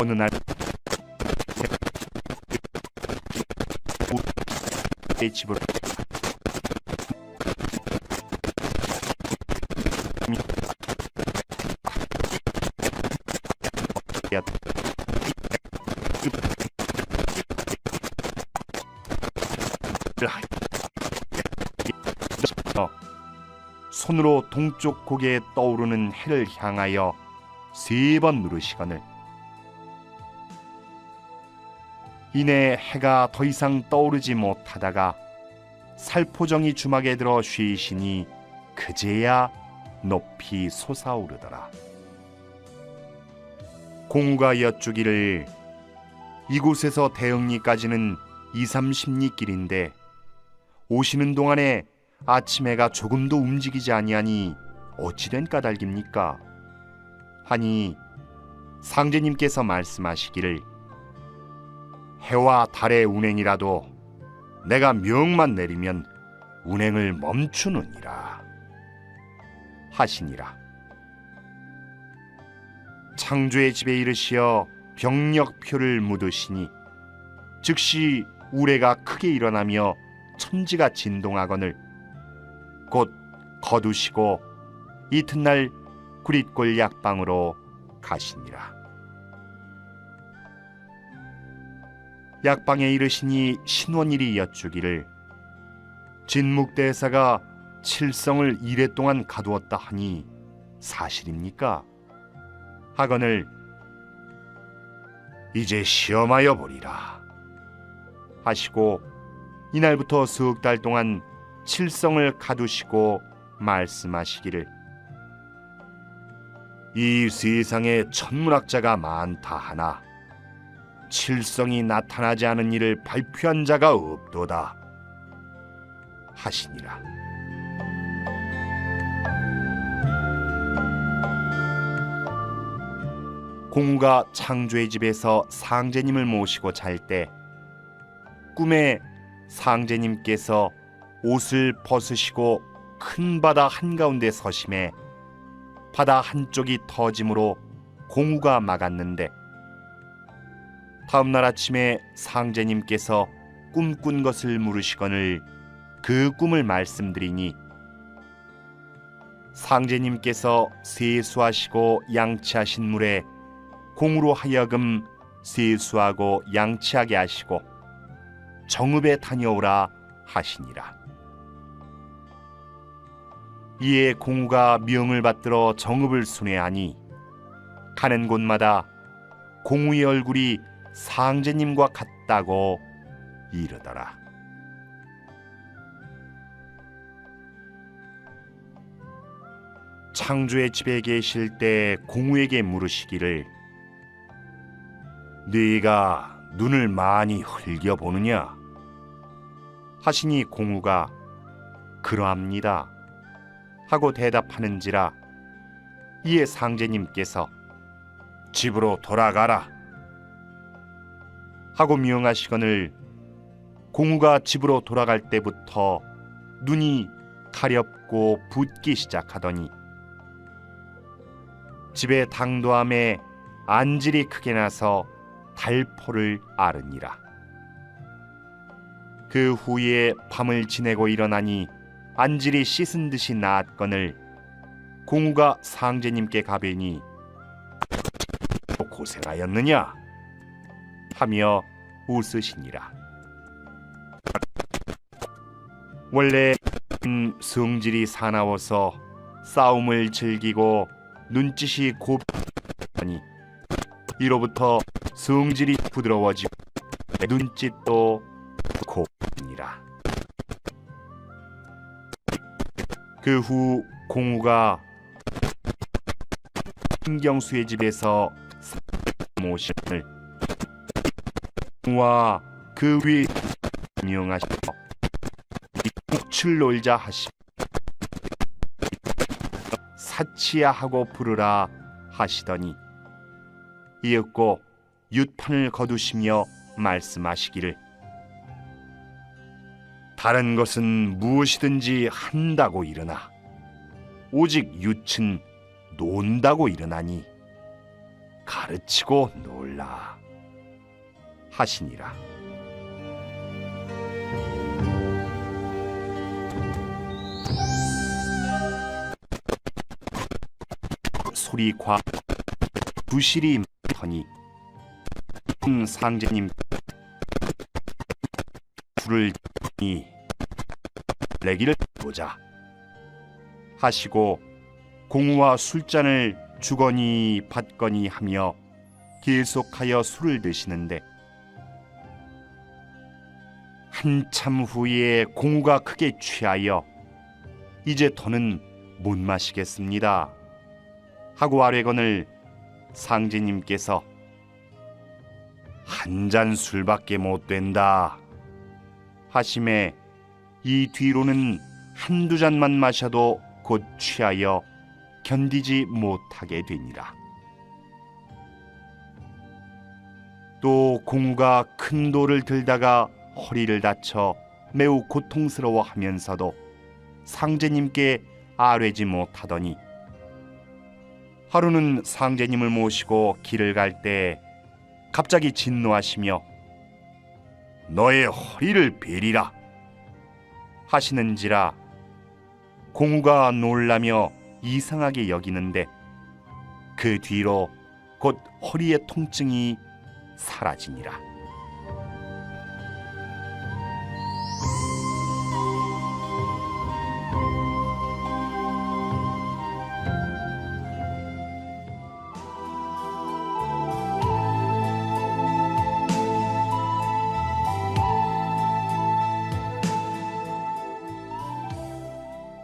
어느 날내 집으로 손으로 동쪽 고개에 떠오르는 해를 향하여 세 번 누르시거늘 이내 해가 더 이상 떠오르지 못하다가 살포정이 주막에 들어 쉬시니 그제야 높이 솟아오르더라. 공우가 여쭈기를 이곳에서 대흥리까지는 2, 30리 길인데 오시는 동안에 아침 해가 조금도 움직이지 아니하니 어찌된 까닭입니까? 하니 상제님께서 말씀하시기를 해와 달의 운행이라도 내가 명만 내리면 운행을 멈추느니라 하시니라. 창조의 집에 이르시어 병력표를 묻으시니 즉시 우레가 크게 일어나며 천지가 진동하거늘 곧 거두시고 이튿날 구릿골 약방으로 가시니라. 약방에 이르시니 신원일이 여쭈기를 진묵대사가 칠성을 이래 동안 가두었다 하니 사실입니까? 하거늘 이제 시험하여 보리라 하시고 이날부터 석달 동안 칠성을 가두시고 말씀하시기를 이 세상에 천문학자가 많다 하나 칠성이 나타나지 않은 일을 발표한 자가 없도다 하시니라. 공우가 창조의 집에서 상제님을 모시고 잘 때 꿈에 상제님께서 옷을 벗으시고 큰 바다 한가운데 서심해 바다 한쪽이 터짐으로 공우가 막았는데 다음 날 아침에 상제님께서 꿈꾼 것을 물으시거늘 그 꿈을 말씀드리니 상제님께서 세수하시고 양치하신 물에 공으로 하여금 세수하고 양치하게 하시고 정읍에 다녀오라 하시니라. 이에 공우가 명을 받들어 정읍을 순회하니 가는 곳마다 공우의 얼굴이 상제님과 같다고 이르더라. 창조의 집에 계실 때 공우에게 물으시기를 네가 눈을 많이 흘겨 보느냐 하시니 공우가 그러합니다 하고 대답하는지라 이에 상제님께서 집으로 돌아가라 하고 명하시거늘 공우가 집으로 돌아갈 때부터 눈이 가렵고 붓기 시작하더니 집의 당도함에 안질이 크게 나서 달포를 앓으니라. 그 후에 밤을 지내고 일어나니 안질이 씻은 듯이 나았거늘 공우가 상제님께 가뵈니 고생하였느냐 하며 웃으시니라. 원래 성질이 사나워서 싸움을 즐기고 눈짓이 곱하니 이로부터 성질이 부드러워지고 눈짓도 곱니라. 그 후 공우가 신경수의 집에서 모심을 공우와 그위 명하시어 북출 놀자 하시 사치야 하고 부르라 하시더니 이윽고 윳판을 거두시며 말씀하시기를 다른 것은 무엇이든지 한다고 일어나 오직 윳은 논다고 일어나니 가르치고 놀라 하시니라. 소리과 부실이 터니 음, 상제님 불을 이 내기를 보자. 하시고 공우와 술잔을 주거니 받거니 하며 계속하여 술을 드시는데 한참 후에 공우가 크게 취하여 이제 더는 못 마시겠습니다. 하고 아뢰건을 상제님께서 한 잔 술밖에 못 된다 하심에 이 뒤로는 한두 잔만 마셔도 곧 취하여 견디지 못하게 되니라. 또 공우가 큰 돌을 들다가 허리를 다쳐 매우 고통스러워 하면서도 상제님께 아뢰지 못하더니 하루는 상제님을 모시고 길을 갈 때 갑자기 진노하시며 너의 허리를 베리라 하시는지라 공우가 놀라며 이상하게 여기는데 그 뒤로 곧 허리의 통증이 사라지니라.